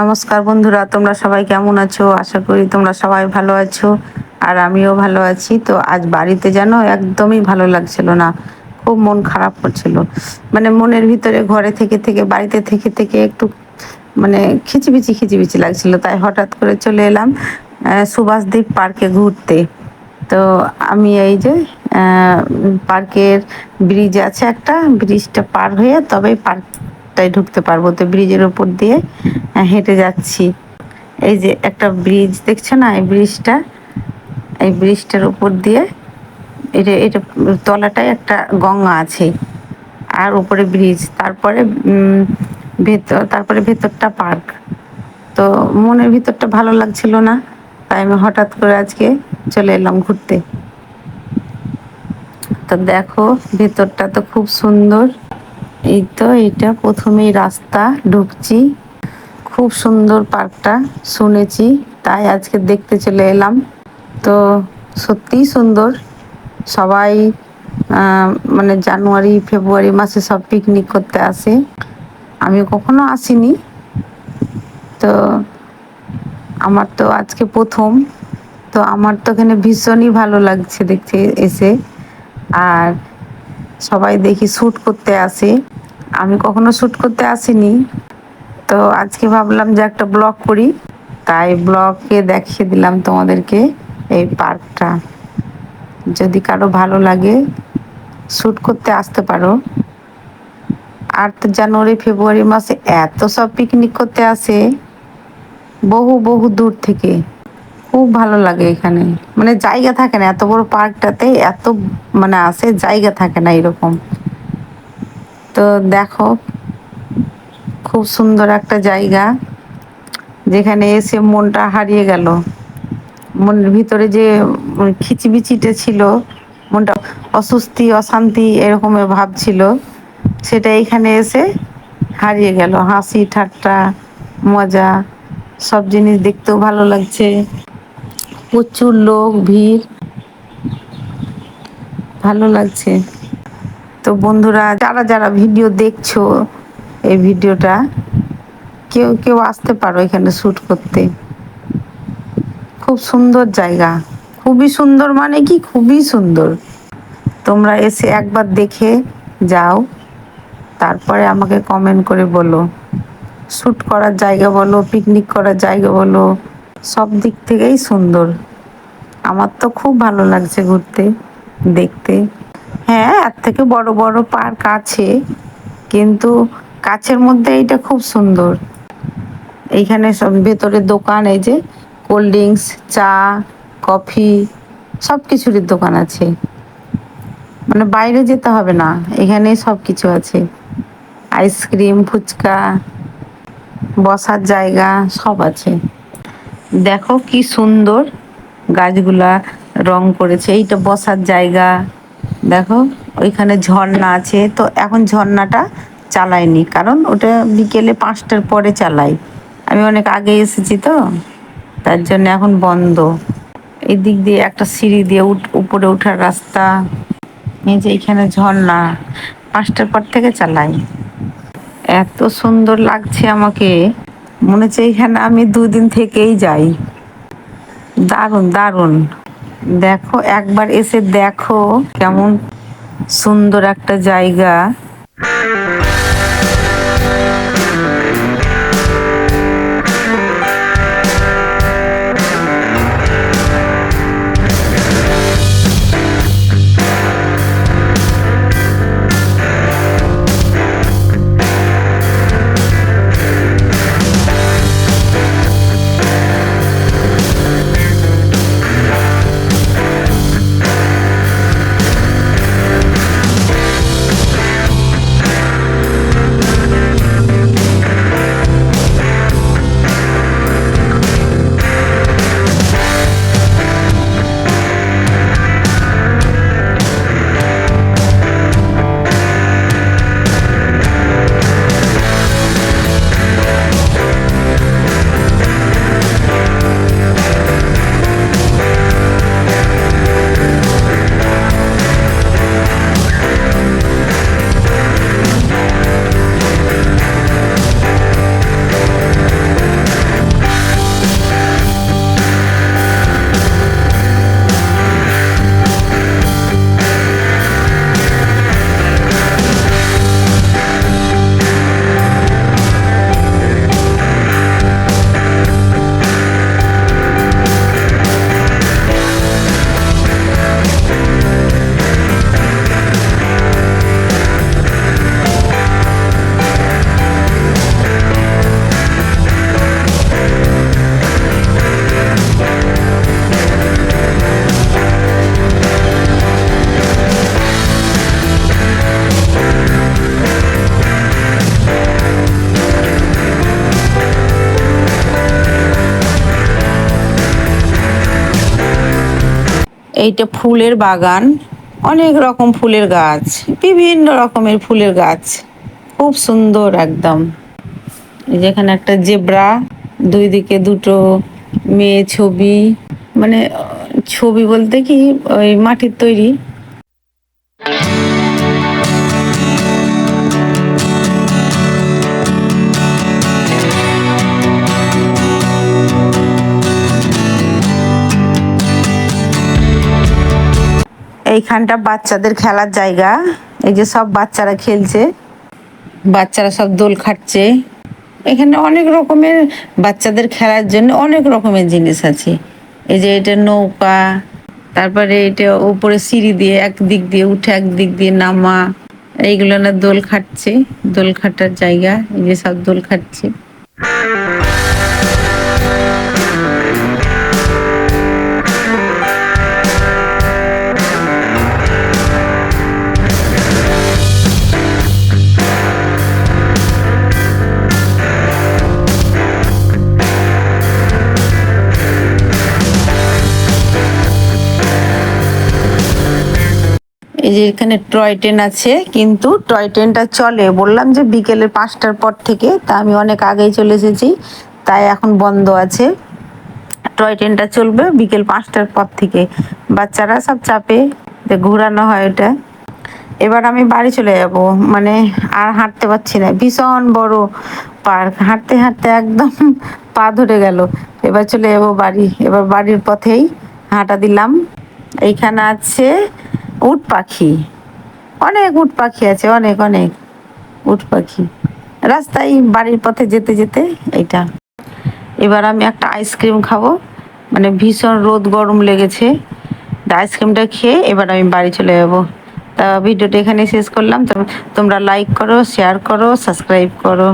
নমস্কার বন্ধুরা, তোমরা সবাই কেমন আছো? আশা করি তোমরা সবাই ভালো আছো আর আমিও ভালো আছি। তো আজ বাড়িতে যেন একদমই ভালো লাগছিল না, খুব মন খারাপ করছিল। মানে মনের ভিতরে ঘরে থেকে থেকে, বাড়িতে থেকে থেকে একটু মানে খিচিবিচি খিচিবিচি লাগছিল। তাই হঠাৎ করে চলে এলাম সুভাষদ্বীপ পার্কে ঘুরতে। তো আমি এই যে পার্কের ব্রিজ আছে একটা, ব্রিজটা পার হয়ে তবেই পার্ক রাস্তায় ঢুকতে পারব। তো ব্রিজের উপর দিয়ে হেঁটে যাচ্ছি। এই যে একটা ব্রিজ, দেখছ না এই ব্রিজটা? এই ব্রিজটার উপর দিয়ে, এটা এটা তলাটায় একটা গঙ্গা আছে। আর উপরে ব্রিজ, তারপরে ভেতর, তারপরে ভেতরটা পার্ক। তো মনের ভিতরটা ভালো লাগছিল না, তাই আমি হঠাৎ করে আজকে চলে এলাম ঘুরতে। তো দেখো, ভেতরটা তো খুব সুন্দর। এই তো এটা প্রথমেই রাস্তা, ঢুকছি। খুব সুন্দর পার্কটা, শুনেছি, তাই আজকে দেখতে চলে এলাম। তো সত্যিই সুন্দর। সবাই মানে জানুয়ারি, ফেব্রুয়ারি মাসে সব পিকনিক করতে আসে। আমি কখনো আসিনি। তো আমার তো আজকে প্রথম। তো আমার তো এখানে ভীষণই ভালো লাগছে দেখতে এসে। আর সবাই দেখি শ্যুট করতে আসে। আমি কখনো শ্যুট করতে আসিনি। তো আজকে ভাবলাম যে একটা ব্লগ করি। তাই ব্লগে দেখিয়ে দিলাম তোমাদেরকে এই পার্কটা। যদি কারও ভালো লাগে শ্যুট করতে আসতে পারো। আর তো জানুয়ারি, ফেব্রুয়ারি মাসে এত সব পিকনিক করতে আসে। বহু বহু দূর থেকে। খুব ভালো লাগে এখানে। মানে জায়গা থাকে না, এত বড় পার্কটাতে এত মানে আসে, জায়গা থাকে না এরকম। তো দেখো, খুব সুন্দর একটা জায়গা, যেখানে এসে মনটা হারিয়ে গেল। মনের ভিতরে যে খিচিবিচিটা ছিল, মনটা অস্বস্তি, অশান্তি এরকম ভাব ছিল, সেটা এখানে এসে হারিয়ে গেল। হাসি, ঠাট্টা, মজা, সব জিনিস দেখতেও ভালো লাগছে। প্রচুর লোক, ভিড়, ভালো লাগছে। তো বন্ধুরা, যারা যারা ভিডিও দেখছ এই ভিডিওটা কেউ কেউ আসতে পারো এখানে শ্যুট করতে। খুব সুন্দর জায়গা। খুবই সুন্দর মানে কি? খুবই সুন্দর। তোমরা এসে একবার দেখে যাও। তারপরে আমাকে কমেন্ট করে বলো। শ্যুট করার জায়গা বলো পিকনিক করার জায়গা বলো, সব দিক থেকেই সুন্দর। আমার তো খুব ভালো লাগছে ঘুরতে, দেখতে। হ্যাঁ এর থেকে বড় বড় পার্ক আছে, কিন্তু কাছের মধ্যে এইটা খুব সুন্দর। এইখানে সব ভেতরে দোকান, এই যে কোল্ড ড্রিঙ্কস, চা, কফি, সব কিছুরই দোকান আছে। মানে বাইরে যেতে হবে না এখানে সব কিছু আছে। আইসক্রিম, ফুচকা, বসার জায়গা, সব আছে। দেখো কি সুন্দর গাছগুলা রং করেছে, এইটা বসার জায়গা। দেখো, ওইখানে ঝর্ণা আছে। তো এখন ঝর্ণাটা চালাইনি, কারণ ওটা বিকেলে পাঁচটার পরে চালাই। আমি অনেক আগে এসেছি তো, তার জন্য এখন বন্ধ। এই দিক দিয়ে একটা সিঁড়ি দিয়ে উপরে ওঠার রাস্তা। এই যে এখানে ঝর্ণা, পাঁচটার পর থেকে চালাই। এত সুন্দর লাগছে আমাকে। মনে হচ্ছে এখানে আমি দুদিন থেকেই যাই। দারুণ দারুণ। দেখো একবার এসে দেখো কেমন সুন্দর একটা জায়গা। এইটা ফুলের বাগান, অনেক রকম ফুলের গাছ, বিভিন্ন রকমের ফুলের গাছ, খুব সুন্দর একদম। যেখানে একটা জেব্রা, দুই দিকে দুটো মেয়ে ছবি মানে ছবি বলতে কি, ওই মাটির তৈরি। এইখানটা বাচ্চাদের খেলার জায়গা। এই যে সব বাচ্চারা খেলছে। বাচ্চারা সব দোল খাটছে। এখানে অনেক রকমের বাচ্চাদের খেলার জন্য অনেক রকমের জিনিস আছে। এই যে এটা নৌকা, তারপরে এটা উপরে সিঁড়ি দিয়ে এক দিক দিয়ে উঠে এক দিক দিয়ে নামা। এইগুলো না দোল খাটছে। দোল খাটার জায়গা। এই যে সব দোল খাটছে। এই যে এখানে টয় ট্রেন আছে, কিন্তু টয় ট্রেনটা চলে। বললাম যে বিকেলে পাঁচটার পর থেকে, তা আমি অনেক আগেই চলে এসেছি, তাই এখন বন্ধ আছে। টয় ট্রেনটা চলবে বিকেল পাঁচটার পর থেকে। বাচ্চারা সব চাপে ঘোরানো হয় ওটা। এবার আমি বাড়ি চলে যাব মানে আর হাঁটতে পারছি না। ভীষণ বড় পার্ক, হাঁটতে হাঁটতে একদম পা ধরে গেল। এবার চলে যাব বাড়ি, এবার বাড়ির পথেই হাঁটা দিলাম। এইখানে আছে উট পাখি। অনেক উট পাখি আছে, অনেক অনেক উট পাখি। রাস্তায় বাড়ির পথে যেতে যেতে এইটা। এবার আমি একটা আইসক্রিম খাব। মানে ভীষণ রোদ গরম লেগেছে। আইসক্রিমটা খেয়ে এবার আমি বাড়ি চলে যাব। তা ভিডিওটা এখানে শেষ করলাম। তোমরা লাইক করো শেয়ার করো সাবস্ক্রাইব করো।